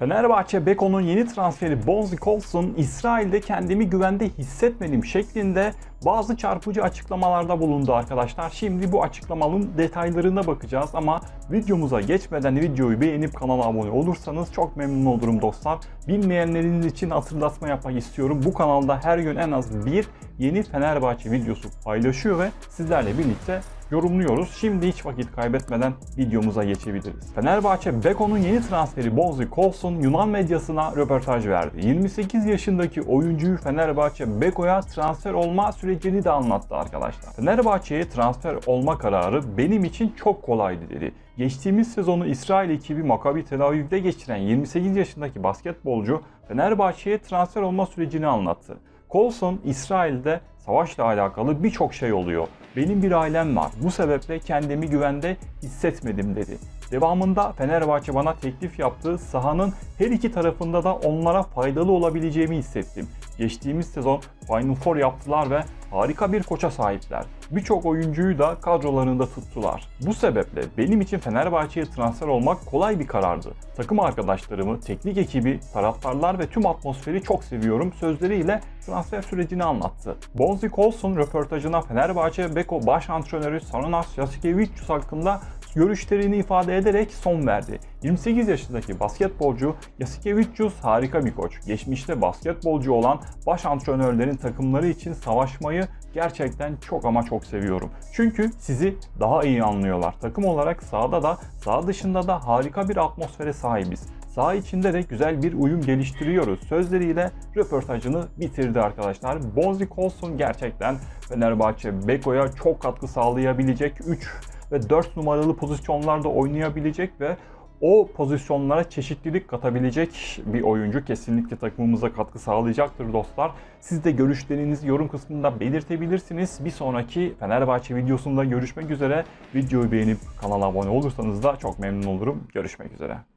Fenerbahçe Beko'nun yeni transferi Bonzi Colson, İsrail'de kendimi güvende hissetmedim şeklinde bazı çarpıcı açıklamalarda bulundu arkadaşlar. Şimdi bu açıklamanın detaylarına bakacağız ama videomuza geçmeden videoyu beğenip kanala abone olursanız çok memnun olurum dostlar. Bilmeyenleriniz için hatırlatma yapmak istiyorum. Bu kanalda her gün en az bir yeni Fenerbahçe videosu paylaşıyor ve sizlerle birlikte yorumluyoruz. Şimdi hiç vakit kaybetmeden videomuza geçebiliriz. Fenerbahçe Beko'nun yeni transferi Bonzi Colson Yunan medyasına röportaj verdi. 28 yaşındaki oyuncuyu Fenerbahçe Beko'ya transfer olma sürecini de anlattı arkadaşlar. Fenerbahçe'ye transfer olma kararı benim için çok kolaydı dedi. Geçtiğimiz sezonu İsrail ekibi Maccabi Tel Aviv'de geçiren 28 yaşındaki basketbolcu Fenerbahçe'ye transfer olma sürecini anlattı. Colson, İsrail'de savaşla alakalı birçok şey oluyor. Benim bir ailem var. Bu sebeple kendimi güvende hissetmedim dedi. Devamında Fenerbahçe bana teklif yaptığı sahanın her iki tarafında da onlara faydalı olabileceğimi hissettim. Geçtiğimiz sezon Final Four yaptılar ve harika bir koça sahipler. Birçok oyuncuyu da kadrolarında tuttular. Bu sebeple benim için Fenerbahçe'ye transfer olmak kolay bir karardı. Takım arkadaşlarımı, teknik ekibi, taraftarlar ve tüm atmosferi çok seviyorum sözleriyle transfer sürecini anlattı. Bonzi Colson röportajına Fenerbahçe Beko baş antrenörü Sarunas Jasikevicius hakkında görüşlerini ifade ederek son verdi. 28 yaşındaki basketbolcu Jasikevicius harika bir koç. Geçmişte basketbolcu olan baş antrenörlerin takımları için savaşmayı gerçekten çok ama çok seviyorum. Çünkü sizi daha iyi anlıyorlar. Takım olarak sahada da saha dışında da harika bir atmosfere sahibiz. Saha içinde de güzel bir uyum geliştiriyoruz sözleriyle röportajını bitirdi arkadaşlar. Bonzi Colson gerçekten Fenerbahçe Beko'ya çok katkı sağlayabilecek 3 ve 4 numaralı pozisyonlarda oynayabilecek ve o pozisyonlara çeşitlilik katabilecek bir oyuncu kesinlikle takımımıza katkı sağlayacaktır dostlar. Siz de görüşlerinizi yorum kısmında belirtebilirsiniz. Bir sonraki Fenerbahçe videosunda görüşmek üzere. Videoyu beğenip kanala abone olursanız da çok memnun olurum. Görüşmek üzere.